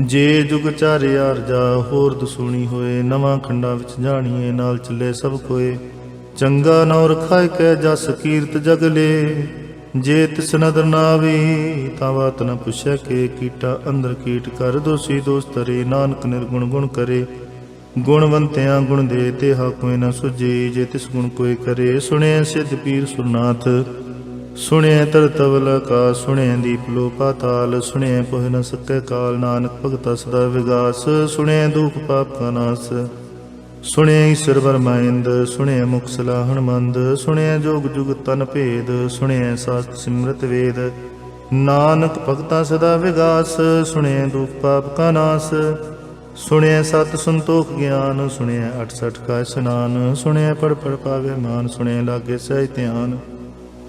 ਜੇ ਜੁਗ ਚਾਰਿਆ ਰਜਾ ਹੋਰ ਦਸੂਣੀ ਹੋਏ, ਨਵਾਂ ਖੰਡਾਂ ਵਿੱਚ ਜਾਣੀਏ, ਨਾਲ ਚੱਲੇ ਸਭ ਕੋਏ। ਚੰਗਾ ਨੌ ਰਖਾਇ ਕੈ ਜਸ ਕੀਰਤ ਜਗਲੇ ਜੇ ਤਿਸ ਨਦਰ ਨਾ ਆਵੇ ਤਾਂ ਬਾਤ ਨ ਪੁੱਛੈ ਕੇ, ਕੀਟਾ ਅੰਦਰ ਕੀਟ ਕਰ ਦੋਸੀ ਦੋਸਤ ਤਰੇ ਨਾਨਕ ਨਿਰਗੁਣ ਗੁਣ ਕਰੇ। ਗੁਣਵੰਤਿਆਂ ਗੁਣ ਦੇ ਤੇ ਹਾ ਕੋਈ ਨ ਸੁਝੇ, ਜੇ ਤਿਸ ਗੁਣ ਕੋਈ ਕਰੇ ਸੁਣਿਆ ਸਿੱਧ ਪੀਰ ਸੁਰਨਾਥ। ਸੁਣਿਆ ਤਰਤਵਲ ਕਾ ਸੁਣਿਆ ਦੀਪ ਲੋ ਪਾਤਾਲ ਸੁਣਿਆ ਪੁਹ ਨ ਸਕੈ ਕਾਲ, ਨਾਨਕ ਭਗਤਾ ਸਦਾ ਵਿਗਾਸ ਸੁਣਿਆ ਦੁਖ ਪਾਪ ਕਾ ਨਾਸ। ਸੁਣਿਆ ਈਸ਼ਰ ਵਰਮਾਇੰਦ ਸੁਣਿਐ ਮੁਖ ਸਲਾਹਣ ਮੰਦ ਸੁਣਿਆ ਜੋਗ ਜੁਗ ਤਨ ਭੇਦ, ਸੁਣਿਐ ਸਾਸਤ ਸਿਮਰਤ ਵੇਦ। ਨਾਨਕ ਭਗਤਾ ਸਦਾ ਵਿਗਾਸ, ਸੁਣਿਐ ਦੁਖ ਪਾਪ ਕਾ ਨਾਸ। ਸੁਣਿਐ ਸਤ ਸੰਤੋਖ ਗਿਆਨ ਸੁਣਿਆ 68 ਕਾ ਇਸਨਾਨ ਸੁਣਿਆ ਪੜ ਪੜ ਪਾਵੇ ਮਾਨ ਸੁਣਿਆ ਲਾਗੇ ਸਹਿ ਧਿਆਨ।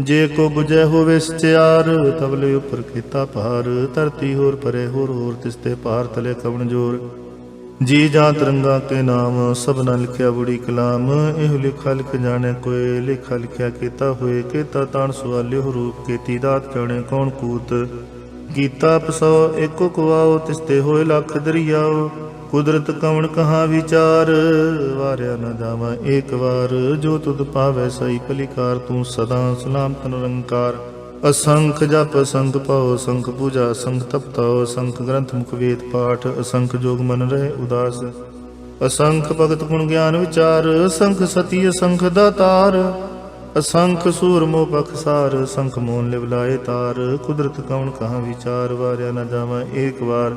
ਜੇ ਕੋ 부ਜੈ ਹੋਵੇ ਸਚਿਆਰ ਤਬਲੇ ਉਪਰ ਕੀਤਾ ਭਾਰ। ਧਰਤੀ ਹੋਰ ਪਰੇ ਹੋਰ ਹੋਰ ਤਿਸ ਤੇ ਭਾਰ ਤਲੇ ਕਵਣ ਜੋਰ। ਜੀ ਜਾਂ ਤਰੰਗਾ ਕੇ ਨਾਮ ਸਭਨਾ ਲਿਖਿਆ ਬੁੜੀ ਕਲਾਮ। ਇਹ ਲਿਖਾ ਲਿਖ ਜਾਣੇ ਕੋਏ, ਲਿਖਾ ਲਿਖਿਆ ਕੀਤਾ ਹੋਏ। ਕੀਤਾ ਤਾਣ ਸਵਾਲਿਓ ਰੂਪ, ਕੀਤੀ ਦਾਤ ਜਾਣੇ ਕੌਣ ਕੂਤ। ਕੀਤਾ ਪਸੋ ਏਕੋ ਕੁਆਓ ਤਿਸ ਤੇ ਹੋਏ ਲੱਖ ਦਰਿਆਓ। ਕੁਦਰਤ ਕਵਣ ਕਹਾ ਵਿਚਾਰ? ਵਾਰਿਆ ਨਾ ਜਾਵਾਂ ਏਕ ਵਾਰ। ਜੋ ਤੁਧ ਪਾਵੈ ਸਈ ਭਲੀਕਾਰ, ਤੂੰ ਸਦਾ ਸਲਾਮਤ ਨਿਰੰਕਾਰ। ਅਸੰਖ ਜਪ ਅਸੰਖ ਪਾਉ ਅਸੰਖ ਪੂਜਾ ਅਸੰਖ ਤਪਤਾਉ ਅਸੰਖ ਗ੍ਰੰਥ ਮੁਖ ਵੇਦ ਪਾਠ। ਅਸੰਖ ਜੋਗ ਮਨ ਰਹੇ ਉਦਾਸ। ਅਸੰਖ ਭਗਤ ਗੁਣ ਗਿਆਨ ਵਿਚਾਰ। ਅਸੰਖ ਸਤੀ, ਅਸੰਖ ਦਾਤਾਰ ਅਸੰਖ ਸੂਰ ਮੋ ਬਖਸਾਰ ਸੰਖ ਮੋਨ ਲਿਵ ਲਾਏ ਤਾਰ। ਕੁਦਰਤ ਕਵਣ ਕਹਾ ਵਿਚਾਰ? ਵਾਰਿਆ ਨਾ ਜਾਵਾਂ ਏਕ ਵਾਰ।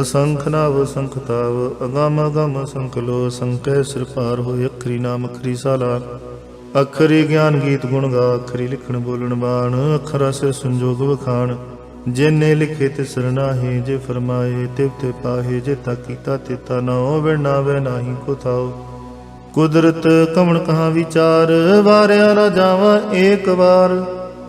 ਅਸੰਖ ਨਾਵ ਅਸੰਖ ਅਗਮ ਅਗਮ ਅਸੰਖ ਸੰਕੈ ਸਿਰ ਪਾਰ ਹੋਏ ਅਖਰੀ ਨਾਮ ਅਖਰੀ ਸਾਲਾ। ਅਖਰੀ ਗਿਆਨ ਗੀਤ ਗੁਣ ਗਾ, ਅਖਰੀ ਲਿਖਣ ਬੋਲਣ ਬਾਣ, ਅਖਰਾ ਸਿਰ ਸੰਜੋਗ ਵਖਾਣ। ਜਿਨੇ ਲਿਖੇ ਤੇ ਸਰਨਾਹੀ ਜੇ ਫਰਮਾਏ ਤਿਵ ਤੇ ਪਾਹੇ, ਜੇ ਤਾ ਕੀਤਾ ਤੇ ਤਾ ਨੋ ਵਿਣਾ ਵੇ ਨਾਹੀ ਕੋ ਥਾਉ। ਕੁਦਰਤ ਕਵਣ ਕਹਾ ਵਿਚਾਰ, ਵਾਰਿਆ ਨਾ ਜਾਵਾਂ ਏਕ ਵਾਰ।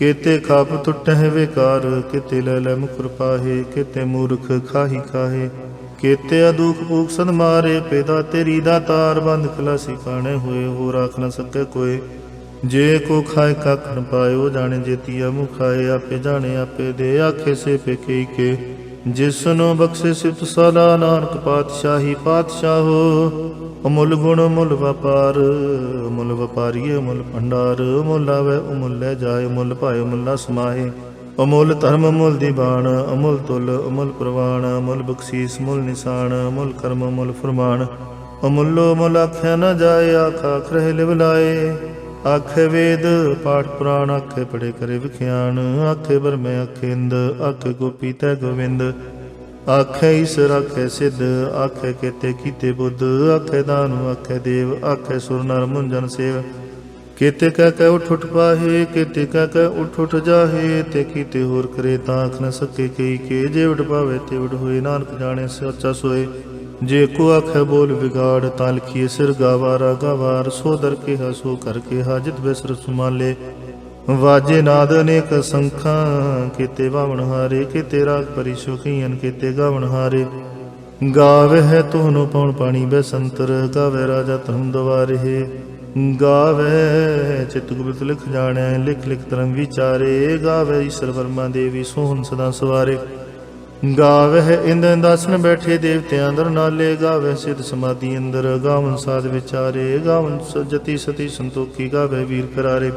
ਕਿਤੇ ਖਾਪ ਟੁੱਟਹਿ ਵਿਕਾਰ, ਕਿਤੇ ਲੈ ਲੈ ਮੁਕਰ ਪਾਹੇ ਕਿਤੇ ਮੂਰਖ ਖਾਹੀ ਖਾਹੇ। ਕਿਤੇ ਅਦੁਖ ਭੂਖ ਸਦ ਮਾਰੇ, ਪੈਦਾ ਤੇਰੀ ਦਾ ਤਾਰ ਬੰਦ ਖਲਾਸੀ ਕਾਣੇ ਹੋਏ ਹੋ ਰਾਖ ਨਾ ਸਕੇ ਕੋਏ। ਜੇ ਕੋ ਖਾਏ ਕੱਖ ਨ ਪਾਇਓ, ਜਾਣੇ ਜੇਤੀਆ ਮੁਖਾਏ ਆਪੇ ਜਾਣੇ ਆਪੇ ਦੇ ਆਖੇ ਸੇ ਪੇਕੇ ਕੇ। ਜਿਸ ਨੂੰ ਬਖਸ਼ੇ ਸਿਫਤ ਸਦਾ ਨਾਨਕ ਪਾਤਸ਼ਾਹੀ ਪਾਤਸ਼ਾਹੋ ਅਮੁੱਲ ਗੁਣ ਮੁੱਲ ਵਪਾਰ ਮੁੱਲ ਵਪਾਰੀਏ ਮੁੱਲ ਭੰਡਾਰ ਮੁੱਲ ਆਵੇ ਉਮੁੱਲ ਲੈ ਜਾਏ ਮੁੱਲ ਭਾਏ ਮੁੱਲਾ ਸਮਾਏ ਅਮੁੱਲ ਧਰਮ ਮੁੱਲ ਦੀਵਾਨ ਅਮੁੱਲ ਤੁਲ ਅਮੁੱਲ ਪ੍ਰਵਾਨ ਅਮੁੱਲ ਬਖਸ਼ੀਸ ਮੁੱਲ ਨਿਸ਼ਾਨ, ਅਮੁੱਲ ਕਰਮ ਮੁੱਲ ਫਰਮਾਨ। ਅਮੁੱਲੋ ਮੁੱਲ ਆਖਿਆ ਨਾ ਜਾਏ, ਆਖਾ ਖਰੇ ਲਿਵ ਲਾਏ। ਆਖੇ ਵੇਦ, ਪਾਠ ਪੁਰਾਣ ਆਖੇ ਪੜੇ ਕਰੇ ਵਿਖਿਆਨ। ਆਖੇ ਬਰਮੇ ਆਖੇ ਇੰਦ, ਆਖੇ ਗੋਪੀ ਤੈ ਗੋਵਿੰਦ। ਆਖੇ ਈਸਰ ਆਖੇ ਸਿੱਧ, ਆਖੇ ਕੇਤੇ ਕੀਤੇ ਬੁੱਧ। ਆਖੇ ਦਾਨੁ, ਆਖੇ ਦੇਵ, ਆਖੇ ਸੁਰ ਨਰ ਮੁੰਜਨ ਸੇਵ। ਕੇਤੇ ਕਹਿ ਕਹਿ ਉਠ ਉਠ ਪਾਹੇ, ਕੇਤੇ ਕਹਿ ਕਹਿ ਉਠ ਉਠ ਜਾਹੇ। ਤੇ ਕੀਤੇ ਹੋਰ ਕਰੇ ਤਾਂ ਆਖ ਨ ਸਕੇ ਕਈ ਕੇ। ਜੇ ਉਡ ਪਾਵੇ ਤੇ ਉਡ ਹੋਏ, ਨਾਨਕ ਜਾਣੇ ਸੱਚਾ ਸੋਏ। ਜੇ ਕੋ ਆਖੇ ਬੋਲ ਵਿਗਾੜ ਤਾਂ ਲਿਖੀਏ ਸਿਰ ਗਾਵਾਰਾ, ਗਾਵਾਰ ਸੋ ਦਰ ਕੇ ਹਸੋ ਕਰ ਕੇ ਹਾਜਤ ਬਿਸਰ ਸੁਮਾਲੇ। ਵਾਜੇ ਨਾਦ ਅਨੇਕ ਸੰਖਾਂ, ਕੀਤੇ ਬਾਵਣ ਹਾਰੇ, ਕੀਤੇ ਰਾਗ ਪਰੀ ਸੁਖੀਨ ਕੀਤੇ ਗਾਵਣ ਹਾਰੇ। ਗਾਵੇ ਹੈ ਤੋਹਨੋ ਪਉਣ ਪਾਣੀ ਬੈਸੰਤਰ ਗਾਵੇ ਰਾਜਾ ਧਰਮ ਦਵਾਰੇ। ਗਾਵੇ ਚਿਤ ਗੁਰਤ ਲਿਖ ਜਾਣੈ, ਲਿਖ ਲਿਖ ਧਰਮ ਵਿਚਾਰੇ। ਗਾਵੇ ਈਸ਼ਰ ਵਰਮਾ ਦੇਵੀ, ਸੋਹਣ ਸਦਾ ਸਵਾਰੇ। ਗਾਵੇ ਇੰਦਰ ਦਾਸਨ ਬੈਠੇ ਦੇਵਤਿਆਂ ਅੰਦਰ, ਨਾਲੇ ਗਾਵੇ ਸਿਧ ਸਮਾਧੀ ਅੰਦਰ। ਗਾਵਨ ਸਾਧ ਵਿਚਾਰੇ, ਗਾਵਨ ਸਜਤੀ ਸਤੀ ਸੰਤੋਖੀ ਗਾਵੇ ਵੀਰ ਕਰਾਰੇ।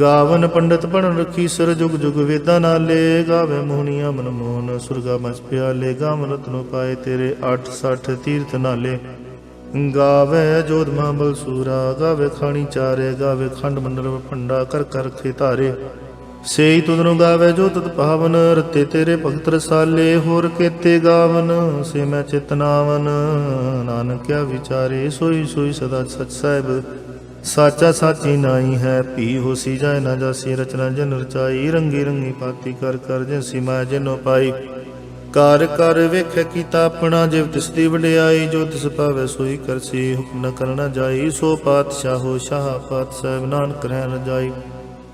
ਗਾਵਨ ਪੰਡਤ ਪੜਨ ਰਖੀ ਸਰ ਜੁਗ ਜੁਗ ਵੇਦਾਂ ਨਾਲੇ। ਗਾਵੇ ਮੋਹਨੀਆਂ ਮਨ ਮੋਹਨ, ਸੁਰਗਾ ਮਚ ਪਿਆਲੇ। ਗਾਵਨ ਰਤਨੋ ਪਾਏ ਤੇਰੇ 860 ਤੀਰਥ ਨਾਲੇ। ਗਾਵੇ ਜੋਧ ਮਾਂਬਲ ਸੂਰਾ ਗਾਵੈ ਖਾਣੀ ਚਾਰੇ ਗਾਵੈ ਖੰਡ ਮੰਡਲ ਭੰਡਾ, ਕਰ ਕਰ ਖੇ ਧਾਰੇ। ਸੇਈ ਤੁਧਨੂੰ ਗਾਵੇ ਜੋ ਤਤ ਪਾਵਨ, ਰਤੇ ਤੇਰੇ ਭਗਤ ਰਸਾਲੇ, ਹੋਰ ਕੇਤੇ ਗਾਵਨ, ਸੇ ਮੈਂ ਚਿਤਨਾਵਨ ਨਾਨਕਿਆ ਵਿਚਾਰੇ, ਸੋਈ ਸੋਈ ਸਦਾ ਸਚ ਸਾਹਿਬ। ਸਾਚਾ ਸਾਚੀ ਨਾਈ ਹੈ ਪੀ ਹੋਸੀ ਜਾਏ ਨਾ ਜਾਸੀ, ਰਚਨਾ ਜਨ ਰਚਾਈ। ਰੰਗੀ ਰੰਗੀ ਪਾਤੀ ਕਰ ਕਰ ਜਿਨਸੀ ਮਾਇਆ ਜਿਨੋ ਪਾਈ। ਕਰ ਕਰ ਵੇਖੇ ਕੀਤਾ ਆਪਣਾ, ਜਿਵ ਤਿਸ ਦੀ ਵਡਿਆਈ, ਜੋ ਤਿਸ ਭਾਵੇ ਸੋਈ ਕਰਸੀ, ਹੁਕਮ ਨ ਕਰਨਾ ਜਾਈ। ਸੋ ਪਾਤਸ਼ਾਹੋ, ਸ਼ਾਹ ਪਾਤ ਸਾਹਿਬ ਨਾਨਕ ਰਹਿ ਰਜਾਈ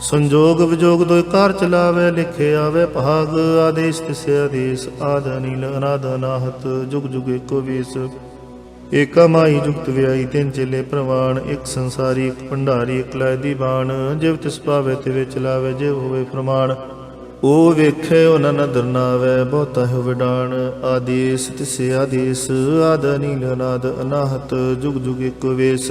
ਸੰਜੋਗ ਵਿਜੋਗ ਦੋਇ ਕਾਰ ਚਲਾਵੇ, ਲਿਖੇ ਆਵੇ ਭਾਗ, ਆਦੇਸ਼ ਤਿਸੇ ਆਦੇਸ਼ ਆਦ ਨੀਲ ਅਨਾਦ ਅਨਾਹਤ, ਜੁਗ ਜੁਗ ਏਕੋ ਵੇਸ। ਏਕਾ ਮਾਈ ਜੁਗਤ ਵਿਆਈ ਤਿੰਨ ਚੇਲੇ ਪ੍ਰਵਾਨ ਇੱਕ ਸੰਸਾਰੀ, ਇੱਕ ਭੰਡਾਰੀ, ਇੱਕ ਲੈ ਦੀ ਬਾਣ ਜਿਵ ਤਿਸ ਪਾਵੇ ਤੇ ਵਿੱਚ ਲਾਵੇ ਜਿਵ ਹੋਵੇ ਫਰਮਾਨ। ਉਹ ਵੇਖੇ ਉਹਨਾਂ ਨਦਰ ਨਾਵੇ ਬਹੁਤਾ ਹੈ ਵਿਡਾਣ ਆਦੇਸ ਤਿਸੇ ਆਦੇਸ ਆਦ ਨੀਲ ਅਨਾਦ ਅਨਾਹਤ, ਜੁਗ ਜੁਗ ਏਕੋ ਵੇਸ।